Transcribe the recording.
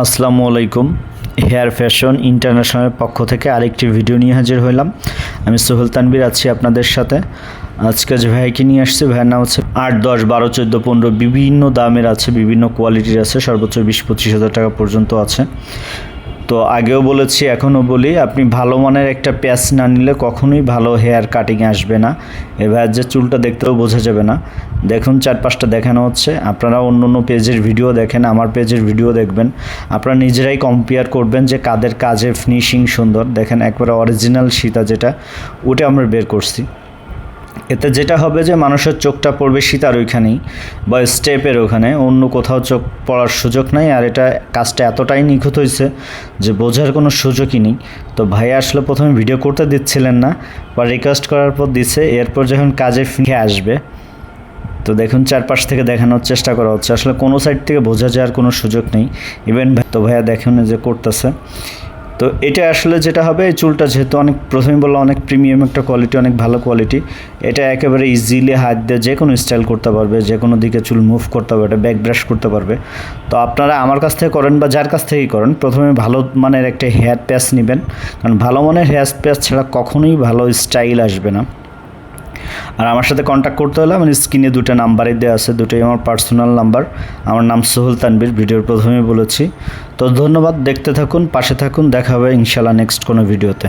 আসসালামু আলাইকুম। Hair fashion ইন্টারন্যাশনালের পক্ষ থেকে আরেকটি ভিডিও নিয়ে হাজির হইলাম। আমি সোহেল তানবির আছি আপনাদের সাথে। আজকে যে ভাইকে নিয়ে আসছে, ভাইয়ের নাম হচ্ছে আট দশ বারো চোদ্দ পনেরো, বিভিন্ন দামের আছে, বিভিন্ন কোয়ালিটির আছে, সর্বোচ্চ বিশ পঁচিশ হাজার টাকা পর্যন্ত আছে। তো আগেও বলেছি, এখনও বলি, আপনি ভালো মানের একটা প্যাচ না নিলে কখনোই ভালো হেয়ার কাটিং আসবে না। এবার যে চুলটা দেখতেও বোঝা যাবে না। দেখুন চার পাঁচটা দেখানো হচ্ছে। আপনারা অন্য অন্য পেজের ভিডিও দেখেন, আমার পেজের ভিডিও দেখবেন। আপনারা নিজেরাই কম্পেয়ার করবেন যে কাদের কাজে ফিনিশিং সুন্দর। দেখেন, একবারে অরিজিনাল সীতা যেটা, ওটা আমরা বের করছি। এতে যেটা হবে যে মানুষের চোখটা পড়বে সীতার ওইখানেই বা স্টেপের ওখানে, অন্য কোথাও চোখ পড়ার সুযোগ নাই। আর এটা কাজটা এতটাই নিখুঁত হয়েছে যে বোঝার কোনো সুযোগই নেই। তো ভাই আসলে প্রথমে ভিডিও করতে দিচ্ছিলেন না বা রিকোয়েস্ট করার পর দিচ্ছে এরপর যখন কাজে ফিরে আসবে, তো দেখুন চারপাশ থেকে দেখানোর চেষ্টা করা হচ্ছে। আসলে কোনো সাইড থেকে বোঝা যাওয়ার কোনো সুযোগ নেই। ইভেন তো ভাইয়া দেখুন যে করতেছে। তো এটা আসলে যেটা হবে, এই চুলটা যেহেতু অনেক প্রথমে বললাম, অনেক প্রিমিয়াম একটা কোয়ালিটি অনেক ভালো কোয়ালিটি এটা একেবারে ইজিলি হাত দিয়ে যে কোনো স্টাইল করতে পারবে, যে কোনো দিকে চুল মুভ করতে পারবে, এটা ব্যাক ব্রাশ করতে পারবে। তো আপনারা আমার কাছ থেকে করেন বা যার কাছ থেকেই করেন, প্রথমে ভালো মানের একটা হেয়ার প্যাচ নেবেন। কারণ ভালো মানের হেয়ার প্যাচ ছাড়া কখনোই ভালো স্টাইল আসবে না। আর আমার সাথে কন্ট্যাক্ট করতে হলে আমার স্ক্রিনে দুটো নাম্বারই দেওয়া আছে, দুটোই আমার পার্সোনাল নাম্বার আমার নাম সোহেল তানবির ভিডিওর প্রথমেই বলেছি। তো ধন্যবাদ, দেখতে থাকুন, পাশে থাকুন, দেখা হবে ইনশাল্লাহ নেক্সট কোনো ভিডিওতে